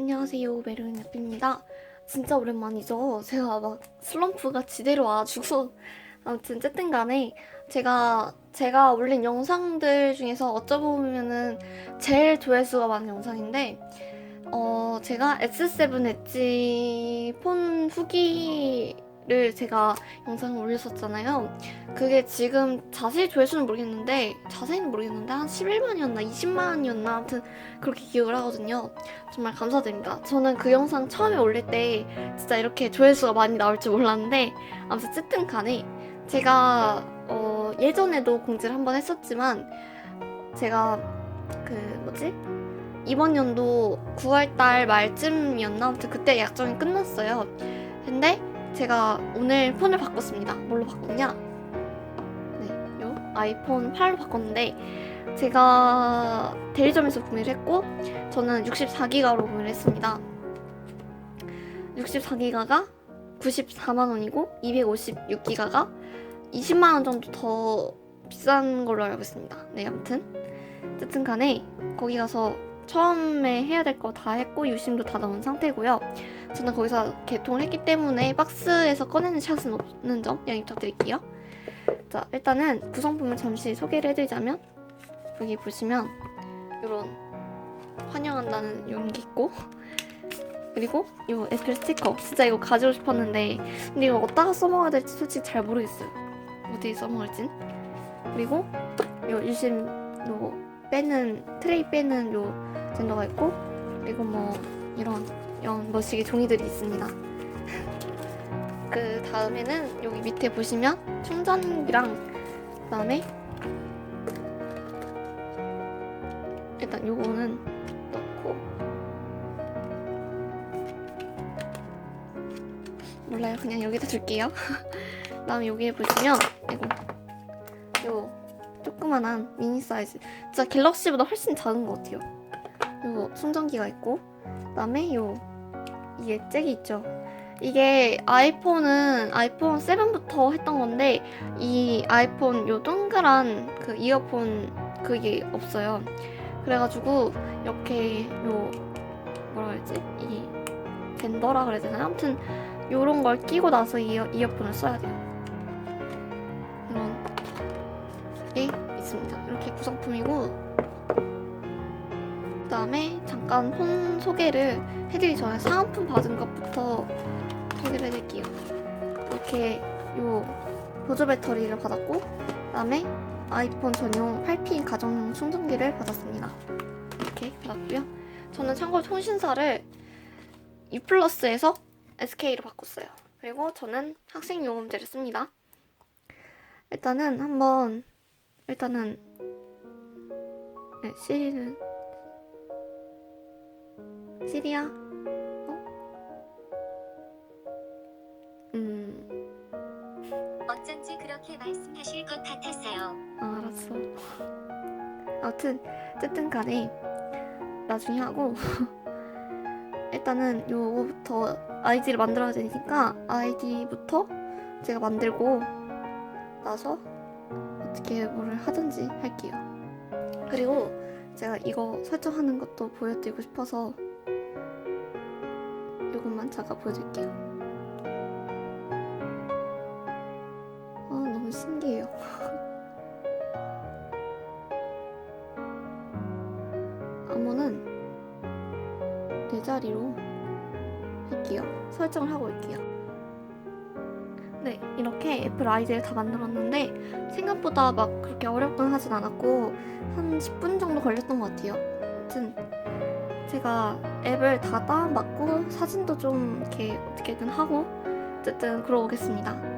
안녕하세요 메르네입니다. 진짜 오랜만이죠? 제가 막 슬럼프가 지대로 와가지고. 아무튼 어쨌든 간에 제가 제가 올린 영상들 중에서 어쩌보면은 제일 조회수가 많은 영상인데 어 제가 S7 엣지 폰 후기 를 제가 영상을 올렸었잖아요 그게 지금 자세히 조회수는 모르겠는데 자세히는 모르겠는데 한 11만이었나 20만이었나 아무튼 그렇게 기억을 하거든요 정말 감사드립니다. 저는 그 영상 처음에 올릴 때 진짜 이렇게 조회수가 많이 나올 줄 몰랐는데 아무튼 어쨌든 간에 제가 어, 예전에도 공지를 한번 했었지만 제가 그 뭐지 이번 연도 9월달 말쯤이었나 아무튼 그때 약정이 끝났어요. 근데 제가 오늘 폰을 바꿨습니다. 뭘로 바꿨냐? 네, 요 아이폰 8로 바꿨는데 제가 대리점에서 구매를 했고 저는 64기가로 구매를 했습니다. 64기가가 94만 원이고 256기가가 20만 원 정도 더 비싼 걸로 알고 있습니다. 네, 아무튼 어쨌든 간에 거기 가서 처음에 해야 될 거 다 했고 유심도 다 넣은 상태고요. 저는 거기서 개통을 했기 때문에 박스에서 꺼내는 샷은 없는 점 양해 부탁드릴게요. 자, 일단은 구성품을 잠시 소개를 해드리자면 여기 보시면 이런 환영한다는 게 있고 그리고 이 에스펠 스티커 진짜 이거 가지고 싶었는데 근데 이거 어디다가 써먹어야 될지 솔직히 잘 모르겠어요 어디 써먹을진 그리고 요 유심 요 빼는 트레이 빼는 요 젠더가 있고 그리고 뭐 이런 이런 멋지게 종이들이 있습니다. 그 다음에는 여기 밑에 보시면 충전기랑 그다음에 일단 요거는 넣고. 몰라요. 그냥 여기다 둘게요. 그다음 여기에 보시면 이거 요 조그만한 미니 사이즈. 진짜 갤럭시보다 훨씬 작은 것 같아요. 요거 충전기가 있고 그 다음에 요 이게 잭이 있죠. 이게 아이폰은 아이폰 7부터 했던 건데 이 아이폰 요 동그란 그 이어폰 그게 없어요. 그래가지고 이렇게 요 뭐라 그러지? 이 밴더라 그래야 되나 아무튼 요런 걸 끼고 나서 이어, 이어폰을 써야 돼요 게 있습니다 이렇게 구성품이고 그 다음에 잠깐 폰 소개를 해드리기 전에 사은품 받은 것부터 소개를 해드릴게요 이렇게 요 보조 배터리를 받았고 그 다음에 아이폰 전용 8핀 가정용 충전기를 받았습니다. 이렇게 받았고요. 저는 참고로 통신사를 U 플러스에서 SK로 바꿨어요. 그리고 저는 학생 요금제를 씁니다. 일단은 한번 일단은 네, 시리는 시리야 어? 음 어쩐지 그렇게 말씀하실 것 같았어요. 아, 알았어. 아무튼 어쨌든 간에 나중에 하고 일단은 요거부터 아이디를 만들어야 되니까 아이디부터 제가 만들고 나서 어떻게 뭐를 하든지 할게요. 그리고 제가 이거 설정하는 것도 보여드리고 싶어서 이것만 잠깐 보여드릴게요. 아 너무 신기해요. 암호는 네 자리로 할게요. 설정을 하고 올게요. 네, 이렇게 애플 아이디를 다 만들었는데 생각보다 막 그렇게 어렵건 하진 않았고 한 10분 정도 걸렸던 것 같아요. 아무튼 제가 앱을 다 다운받고 사진도 좀 이렇게 어떻게든 하고 어쨌든 그러고 오겠습니다.